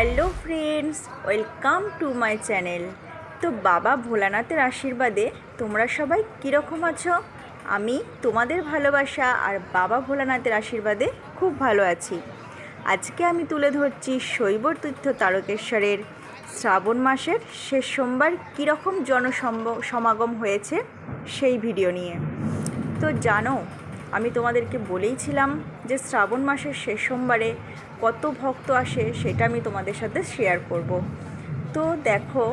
Hello friends, welcome to my channel. তো বাবা ভোলানাথের আশীর্বাদে তোমরা সবাই কীরকম আছো? আমি তোমাদের ভালোবাসা আর বাবা ভোলানাথের আশীর্বাদে খুব ভালো আছি। আজকে আমি তুলে ধরছি শৈব তীর্থ তারকেশ্বরের। শ্রাবণ মাসের শেষ সোমবার কীরকম জনসম্ভ, সমাগম হয়েছে সেই ভিডিও নিয়ে। তো জানো আমি তোমাদেরকে বলেইছিলাম যে শ্রাবণ মাসের শেষ সোমবারে কত ভক্ত আসে, সেটা আমি তোমাদের সাথে শেয়ার করব। তো দেখো,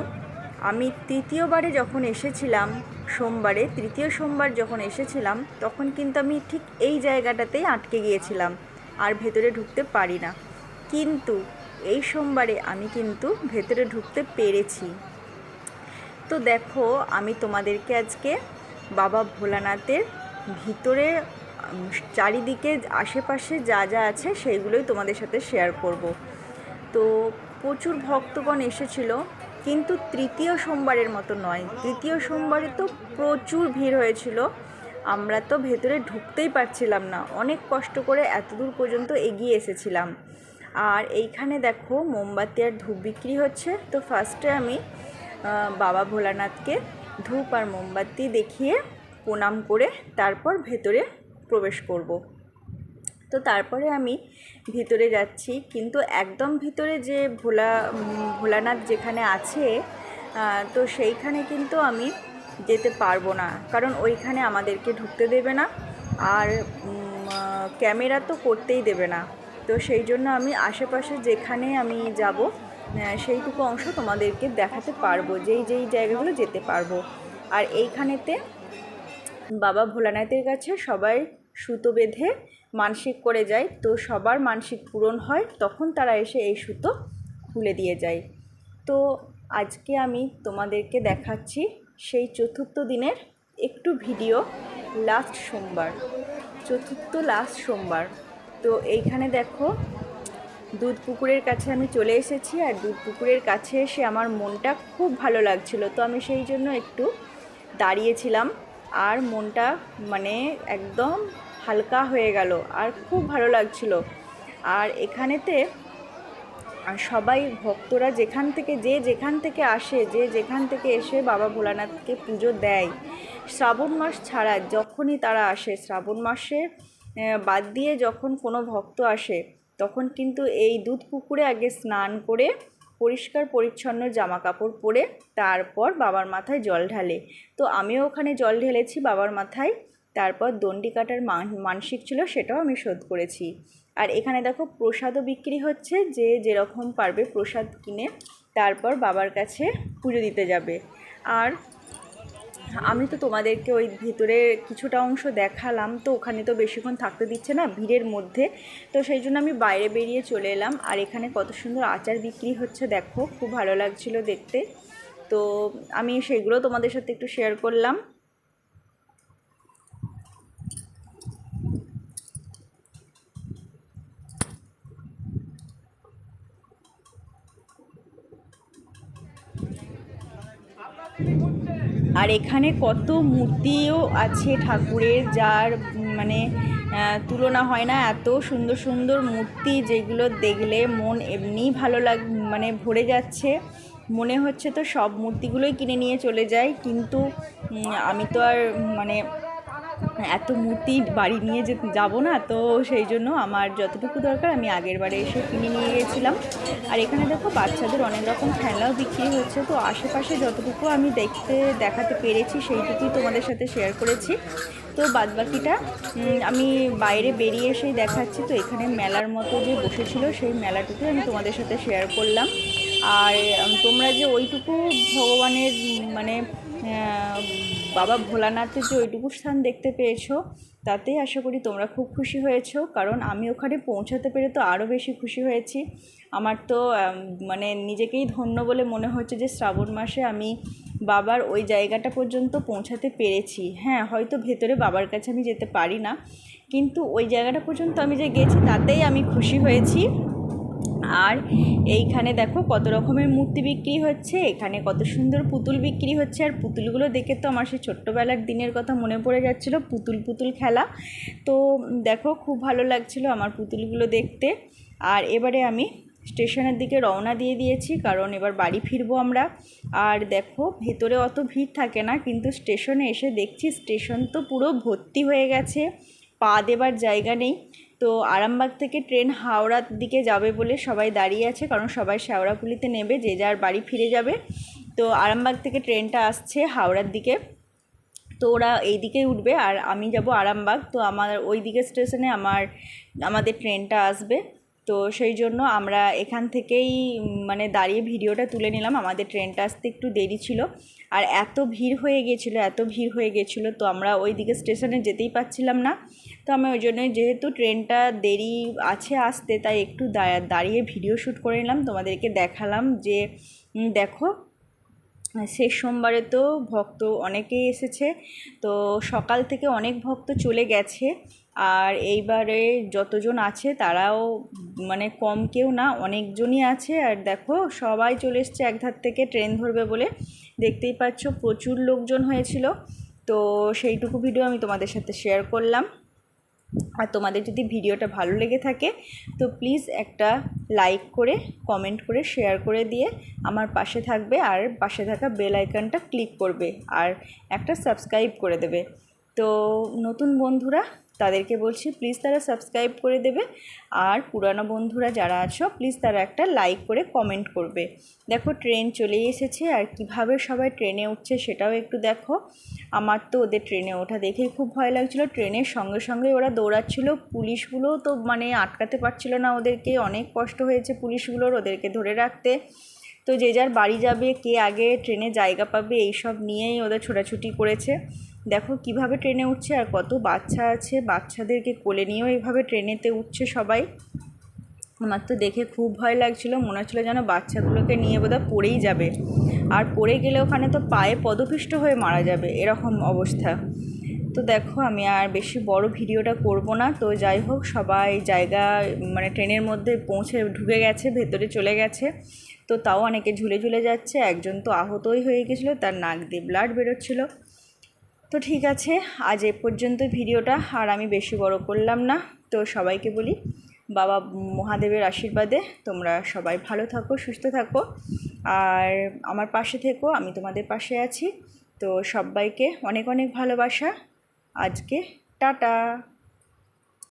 আমি তৃতীয়বারে যখন এসেছিলাম, সোমবারে, তৃতীয় সোমবার যখন এসেছিলাম, তখন কিন্তু আমি ঠিক এই জায়গাটাতেই আটকে গিয়েছিলাম, আর ভেতরে ঢুকতে পারি না। কিন্তু এই সোমবারে আমি কিন্তু ভেতরে ঢুকতে পেরেছি। তো দেখো, আমি তোমাদেরকে আজকে বাবা ভোলানাথের ভিতরে চারিদিকে আশেপাশে যা যা আছে সেইগুলোই তোমাদের সাথে শেয়ার করব। তো প্রচুর ভক্তগণ এসেছিল, কিন্তু তৃতীয় সোমবারের মতো নয়। তৃতীয় সোমবারে তো প্রচুর ভিড় হয়েছিল। আমরা তো ভেতরে ঢুকতেই পারছিলাম না। অনেক কষ্ট করে এতদূর পর্যন্ত এগিয়ে এসেছিলাম। আর এইখানে দেখো মোমবাতি আর ধূপ বিক্রি হচ্ছে। তো ফার্স্টে আমি বাবা ভোলানাথকে ধূপ আর মোমবাতি দেখিয়ে প্রণাম করে তারপর ভেতরে প্রবেশ করব। তো তারপরে আমি ভিতরে যাচ্ছি। কিন্তু একদম ভিতরে যে ভোলা, ভোলানাথ যেখানে আছে তো সেইখানে কিন্তু আমি যেতে পারব না। কারণ ওইখানে আমাদেরকে ঢুকতে দেবে না। আর ক্যামেরা তো করতেই দেবে না। তো সেই জন্য আমি আশেপাশে যেখানে আমি যাব সেইটুকু অংশ তোমাদেরকে দেখাতে পারব। যেই যেই জায়গাগুলো যেতে পারব। আর এইখানেতে বাবা ভোলানাথের কাছে সবাই সুতো বেঁধে মানসিক করে যায়। তো সবার মানসিক পূরণ হয়, তখন তারা এসে এই সুতো খুলে দিয়ে যায়। তো আজকে আমি তোমাদেরকে দেখাচ্ছি সেই চতুর্থ দিনের একটু ভিডিও লাস্ট সোমবার। চতুর্থ লাস্ট সোমবার। তো এইখানে দেখো, দুধ পুকুরের কাছে আমি চলে এসেছি আর দুধ পুকুরের কাছে এসে আমার মনটা খুব ভালো লাগছিল। তো আমি সেই জন্য একটু দাঁড়িয়েছিলাম। আর মনটা মানে একদম হালকা হয়ে গেল আর খুব ভালো লাগছিল। আর এখানেতে সবাই ভক্তরা যেখান থেকে, যে যেখান থেকে আসে, যে যেখান থেকে এসে বাবা ভোলানাথকে পুজো দেয়, শ্রাবণ মাস ছাড়া যখনই তারা আসে, শ্রাবণ মাসে বাদ দিয়ে যখন কোনো ভক্ত আসে, তখন কিন্তু এই দুধ পুকুরে আগে স্নান করে পরিষ্কার পরিচ্ছন্ন জামা কাপড় পরে তারপর বাবার মাথায় জল ঢালে। তো আমিও ওখানে জল ঢেলেছি বাবার মাথায়, তারপর দণ্ডি কাটার মান- মানসিক ছিল সেটাও আমি শোধ করেছি। আর এখানে দেখো প্রসাদও বিক্রি হচ্ছে, যে যেরকম পারবে প্রসাদ কিনে তারপর বাবার কাছে পুজো দিতে যাবে। আর আমি তো তোমাদেরকে ওই ভিতরে কিছুটা অংশ দেখালাম, তো ওখানে তো বেশিক্ষণ থাকতে দিচ্ছে না ভিড়ের মধ্যে। তো সেই জন্য আমি বাইরে বেরিয়ে চলে এলাম। আর এখানে কত সুন্দর আচার বিক্রি হচ্ছে, দেখো, খুব ভালো লাগছিল দেখতে। তো আমি সেগুলো তোমাদের সাথে একটু শেয়ার করলাম। আর এখানে কত মূর্তিও আছে ঠাকুরের যার মানে তুলনা হয় না। এত সুন্দর সুন্দর মূর্তি যেগুলো দেখলে মন এমনিই ভালো লাগ মানে ভরে যাচ্ছে। মনে হচ্ছে তো সব মূর্তিগুলোই কিনে নিয়ে চলে যায়। কিন্তু আমি তো আর মানে এত মূর্তি বাড়ি নিয়ে যে যাব না, তো সেই জন্য আমার যতটুকু দরকার আমি আগের বারে এসে কিনে নিয়ে গেছিলাম আর এখানে দেখো বাচ্চাদের অনেক রকম খেলাও বিক্রি হচ্ছে, তো আশেপাশে যতটুকু আমি দেখতে, দেখাতে পেরেছি সেইটুকুই তোমাদের সাথে শেয়ার করেছি। তো বাদবাকিটা আমি বাইরে বেরিয়ে এসেই দেখাচ্ছি, তো এখানে মেলার মতো যে বসেছিল সেই মেলাটুকুই আমি তোমাদের সাথে শেয়ার করলাম। আর তোমরা যে ওইটুকু ভগবানের মানে বাবা ভোলানাথের যে ওইটুকু স্থান দেখতে পেয়েছ, তাতেই আশা করি তোমরা খুব খুশি হয়েছো, কারণ আমি ওখানে পৌঁছাতে পেরে তো আরও বেশি খুশি হয়েছি। আমার তো মানে নিজেকেই ধন্য বলে মনে হচ্ছে যে শ্রাবণ মাসে আমি বাবার ওই জায়গাটা পর্যন্ত পৌঁছাতে পেরেছি। হ্যাঁ হয়তো ভেতরে বাবার কাছে আমি যেতে পারি না, কিন্তু ওই জায়গাটা পর্যন্ত আমি যে গেছি, তাতেই আমি খুশি হয়েছি। আর এইখানে দেখো কত রকমের মূর্তি বিক্রি হচ্ছে, এখানে কত সুন্দর পুতুল বিক্রি হচ্ছে, আর পুতুলগুলো দেখে তো আমার সেই ছোট্টবেলার দিনের কথা মনে পড়ে যাচ্ছিল, পুতুল পুতুল খেলা। তো দেখো খুব ভালো লাগছিল আমার পুতুলগুলো দেখতে। আর এবারে আমি স্টেশনের দিকে রওনা দিয়ে দিয়েছি, কারণ এবার বাড়ি ফিরবো আমরা। আর দেখো ভেতরে অত ভিড় থাকে না, কিন্তু স্টেশনে এসে দেখছি স্টেশন তো পুরো ভর্তি হয়ে গেছে, পা দেবার জায়গা নেই। তো আরামবাগ থেকে ট্রেন হাওড়ার দিকে যাবে বলে সবাই দাঁড়িয়ে আছে, কারণ সবাই শেওড়াপুলিতে নেবে, যে যার বাড়ি ফিরে যাবে। তো আরামবাগ থেকে ট্রেনটা আসছে হাওড়ার দিকে। তো ওরা এই দিকেই উঠবে, আর আমি যাব আরামবাগ। তো আমার ওই দিকে স্টেশনে আমার, আমাদের ট্রেনটা আসবে। তো সেই জন্য আমরা এখান থেকেই মানে দাঁড়িয়ে ভিডিওটা তুলে নিলাম। আমাদের ট্রেনটা আসতে একটু দেরি ছিল। আর এত ভিড় হয়ে গিয়েছিল এত ভিড় হয়ে গেছিল, তো আমরা ওই দিকে স্টেশনে যেতেই পারছিলাম না। তো আমি ওই জন্যই, যেহেতু ট্রেনটা দেরি আছে আসতে, তাই একটু দাঁড়িয়ে ভিডিও শ্যুট করে নিলাম। তোমাদেরকে দেখালাম যে দেখো, শেষ সোমবারে তো ভক্ত অনেকেই এসেছে। তো সকাল থেকে অনেক ভক্ত চলে গেছে। আর এইবারে যতজন আছে তারাও মানে কম কেউ না, অনেকজনই আছে। আর দেখো, সবাই চলে এসছে এক ধার থেকে ট্রেন ধরবে বলে। দেখতেই পাচ্ছ, প্রচুর লোকজন হয়েছিল। তো সেইটুকু ভিডিও আমি তোমাদের সাথে শেয়ার করলাম। আর তোমাদের যদি ভিডিওটা ভালো লেগে থাকে, তো প্লিজ একটা লাইক করে কমেন্ট করে শেয়ার করে দিয়ে আমার পাশে থাকবে। আর পাশে থাকা বেল আইকনটা ক্লিক করবে। আর একটা সাবস্ক্রাইব করে দেবে। তো নতুন বন্ধুরা তাদেরকে বলছি প্লিজ তারা সাবস্ক্রাইব করে দেবে। আর পুরানো বন্ধুরা যারা আছো প্লিজ তারা একটা লাইক করে কমেন্ট করবে। দেখো ট্রেন চলেই এসেছে, আর কীভাবে সবাই ট্রেনে উঠছে সেটাও একটু দেখো। আমার তো ওদের ট্রেনে ওঠা দেখেই খুব ভয় লাগছিল। ট্রেনের সঙ্গে সঙ্গে ওরা দৌড়াচ্ছিল। পুলিশগুলো তো মানে আটকাতে পারছিল না ওদেরকে। অনেক কষ্ট হয়েছে পুলিশগুলোর ওদেরকে ধরে রাখতে। তো যে যার বাড়ি যাবে, কে আগে ট্রেনে জায়গা পাবে, এইসব নিয়েই ওদের ছোটাছুটি করেছে। দেখো কীভাবে ট্রেনে উঠছে আর কত বাচ্চা আছে, বাচ্চাদেরকে কোলে নিয়েও এইভাবে ট্রেনেতে উঠছে সবাই। আমার তো দেখে খুব ভয় লাগছিল, মনে হচ্ছিল যেন বাচ্চাগুলোকে নিয়ে বোধহয় পড়েই যাবে। আর পড়ে গেলে ওখানে তো পায়ে পদপিষ্ট হয়ে মারা যাবে, এরকম অবস্থা। তো দেখো আমি আর বেশি বড় ভিডিওটা করব না। তো যাই হোক, সবাই জায়গা মানে ট্রেনের মধ্যে পৌঁছে ঢুকে গেছে, ভেতরে চলে গেছে। তো তাও অনেকে ঝুলে ঝুলে যাচ্ছে, একজন তো আহতই হয়ে গেছিল, তার নাক দিয়ে ব্লাড বেরোচ্ছিলো। তো ঠিক আছে, আজ এ পর্যন্ত ভিডিওটা, আর আমি বেশি বড় করলাম না। তো সবাইকে বলি, বাবা মহাদেবের আশীর্বাদে তোমরা সবাই ভালো থাকো, সুস্থ থাকো। আর আমার পাশে থেকো, আমি তোমাদের পাশে আছি। তো সবাইকে অনেক অনেক ভালোবাসা। আজকে টাটা।